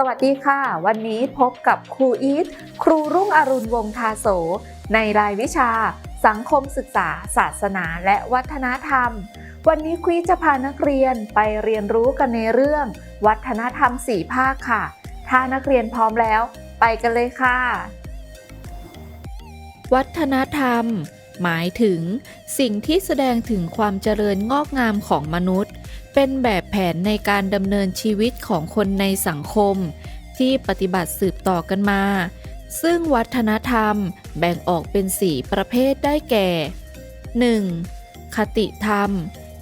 สวัสดีค่ะ วันนี้พบกับครูอีทครูรุ่งอรุณวงศ์ทาโส ในรายวิชา สังคมศึกษา ศาสนาและวัฒนธรรม วันนี้ครูจะพานักเรียนไปเรียนรู้กันในเรื่อง วัฒนธรรมสี่ภาคค่ะ ถ้านักเรียนพร้อมแล้ว ไปกันเลยค่ะ วัฒนธรรม หมายถึง สิ่งที่แสดงถึงความเจริญงอกงามของมนุษย์ เป็นแบบแผนในการดำเนินชีวิตของคนในสังคม ที่ปฏิบัติสืบต่อกันมา ซึ่งวัฒนธรรมแบ่งออกเป็นสี่ประเภทได้แก่ 1. คติธรรม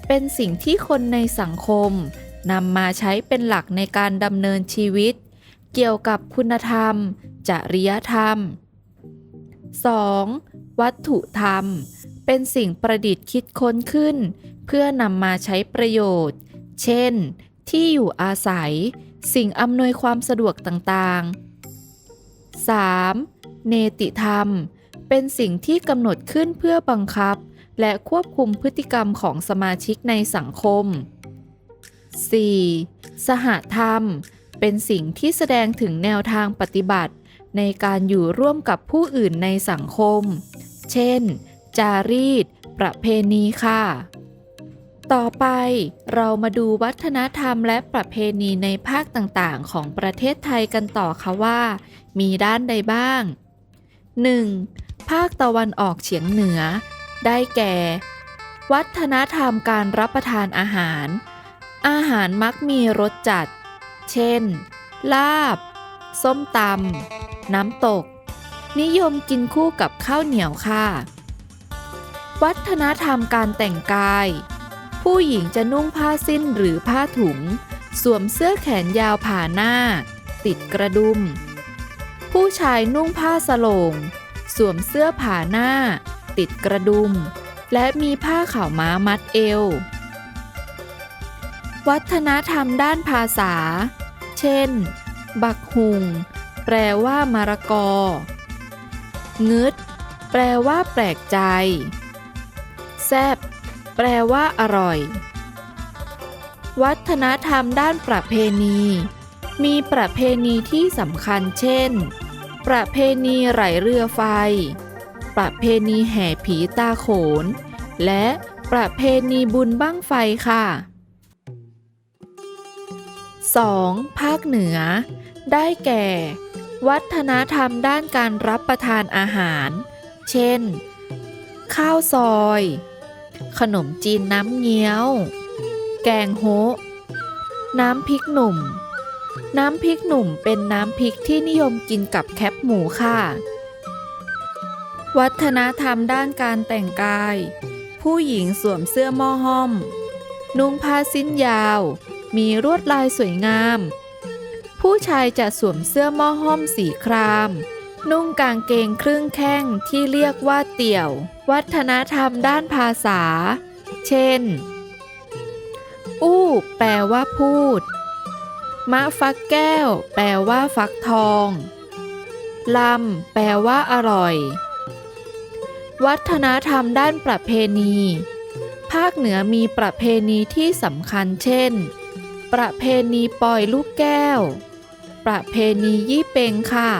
เป็นสิ่งที่คนในสังคมนำมาใช้เป็นหลักในการดำเนินชีวิต เกี่ยวกับคุณธรรม จริยธรรม 2. วัตถุธรรม เป็นสิ่งประดิษฐ์คิดค้นขึ้น เพื่อนำมาใช้ประโยชน์ เช่น ที่อยู่อาศัย สิ่งอำนวยความสะดวกต่างๆ 3. เนติธรรม เป็นสิ่งที่กำหนดขึ้นเพื่อบังคับ และควบคุมพฤติกรรมของสมาชิกในสังคม 4. สหธรรม เป็นสิ่งที่แสดงถึงแนวทางปฏิบัติ ในการอยู่ร่วมกับผู้อื่นในสังคม เช่น จารีต ประเพณีค่ะ ต่อไปเรามาดูวัฒนธรรมและประเพณีในภาคต่างๆ ของประเทศไทยกันต่อค่ะว่า มีด้านใดบ้าง 1. ภาคตะวันออกเฉียงเหนือ ได้แก่ วัฒนธรรมการรับประทานอาหาร อาหารมักมีรสจัด เช่น ลาบ ส้มตำน้ำตก นิยมกินคู่กับข้าวเหนียวค่ะ วัฒนธรรมการแต่งกาย ผู้หญิงจะนุ่งผ้าสิ้นหรือผ้าถุง สวมเสื้อแขนยาวผ่าหน้า ติดกระดุม ผู้ชายนุ่งผ้าสลง สวมเสื้อผ่าหน้า ติดกระดุม และมีผ้าข่าวม้ามัดเอว วัฒนธรรมด้านภาษา เช่น บักหุง แปลว่ามะระกอ งึด แปลว่าแปลกใจ แซบแปลว่าอร่อย วัฒนธรรมด้านประเพณี มีประเพณีที่สำคัญเช่น ประเพณีไหลเรือไฟ ประเพณีแห่ผีตาโขน และประเพณีบุญบั้งไฟค่ะ 2. ภาคเหนือ ได้แก่ วัฒนธรรมด้านการรับประทานอาหาร เช่น ข้าวซอย ขนมจีนน้ำเงี้ยว แกงโฮะน้ำพริกหนุ่ม น้ำพริกหนุ่มเป็นน้ำพริกที่นิยมกินกับแคปหมูค่ะ วัฒนธรรมด้านการแต่งกาย ผู้หญิงสวมเสื้อม้อห้อม นุ่งผ้าสิ้นยาว มีลวดลายสวยงาม ผู้ชายจะสวมเสื้อหม้อห้อมสีคราม นุ่งกางเกงครึ่งแข้งที่เรียกว่าเตี่ยว วัฒนธรรมด้านภาษา เช่น อู้แปลว่าพูด มะฟักแก้ว แปลว่าฟักทองลำแปลว่าอร่อย วัฒนธรรมด้านประเพณี ภาคเหนือมีประเพณีที่สำคัญเช่น ประเพณีปล่อยลูกแก้ว ประเพณียี่เปงค่ะ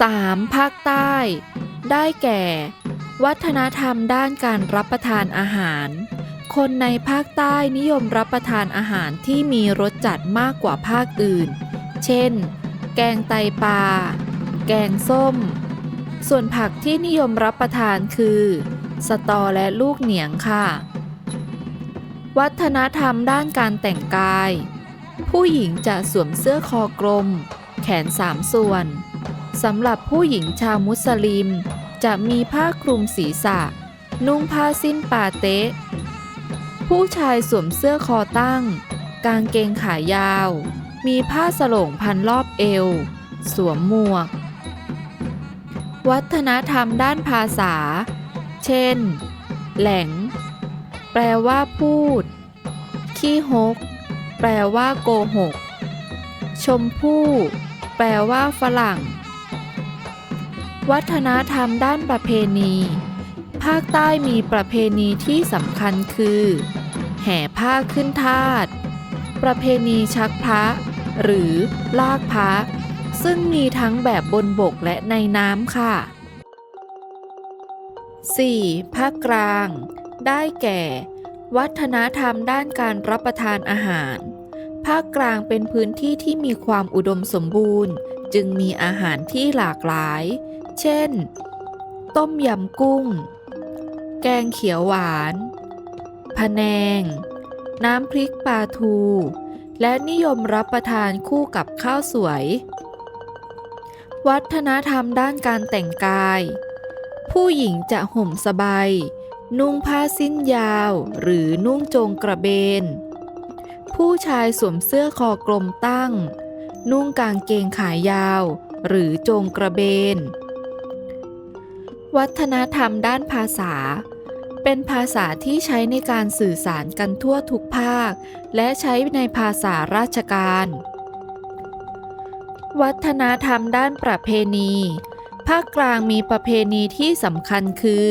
3. ภาคใต้ ได้แก่ วัฒนธรรมด้านการรับประทานอาหาร คนในภาคใต้นิยมรับประทานอาหารที่มีรสจัดมากกว่าภาคอื่น เช่น แกงไตปลา แกงส้ม ส่วนผักที่นิยมรับประทานคือ สตอและลูกเหนียงค่ะ วัฒนธรรมด้านการแต่งกาย ผู้หญิงจะสวมเสื้อคอกลม แขนสามส่วนสำหรับผู้หญิงชาวมุสลิม จะมีผ้าคลุมศีรษะ นุ่งผ้าสิ้นปาเต๊ะผู้ชายสวมเสื้อคอตั้ง กางเกงขายาว มีผ้าสลงพันรอบเอว สวมหมวก วัฒนธรรมด้านภาษา เช่น แหลง แปลว่าพูด ขี้ฮก แปลว่าโกหก ชมพู่ แปลว่าฝรั่ง วัฒนธรรมด้านประเพณี ภาคใต้มีประเพณีที่สำคัญคือ แห่ผ้าขึ้นทาสประเพณีชักพระ หรือลากพระ ซึ่งมีทั้งแบบบนบกและในน้ำค่ะ 4. ภาคกลาง ได้แก่ วัฒนธรรมด้านการรับประทานอาหาร ภาคกลางเป็นพื้นที่ที่มีความอุดมสมบูรณ์ จึงมีอาหารที่หลากหลาย เช่น ต้มยำกุ้ง แกงเขียวหวานพะแนง น้ำพริกปลาทู และนิยมรับประทานคู่กับข้าวสวย วัฒนธรรมด้านการแต่งกาย ผู้หญิงจะห่มสบาย นุ่งผ้าสิ้นยาวหรือนุ่งโจงกระเบน ผู้ชายสวมเสื้อคอกลมตั้ง นุ่งกางเกงขายาว หรือโจงกระเบน วัฒนธรรมด้านภาษา เป็นภาษาที่ใช้ในการสื่อสารกันทั่วทุกภาค และใช้ในภาษาราชการ วัฒนธรรมด้านประเพณี ภาคกลางมีประเพณีที่สำคัญคือ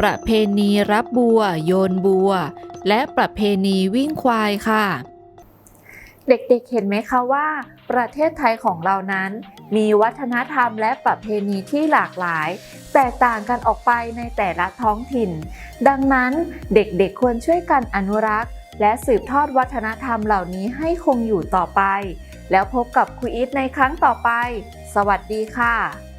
ประเพณีรับบัว โยนบัว และประเพณีวิ่งควายค่ะ เด็กๆเห็นไหมคะว่า ประเทศไทยของเรานั้น มีวัฒนธรรมและประเพณีที่หลากหลาย แตกต่างกันออกไปในแต่ละท้องถิ่น ดังนั้นเด็กๆควรช่วยกันอนุรักษ์ และสืบทอดวัฒนธรรมเหล่านี้ให้คงอยู่ต่อไป แล้วพบกับครูอีทในครั้งต่อไป สวัสดีค่ะ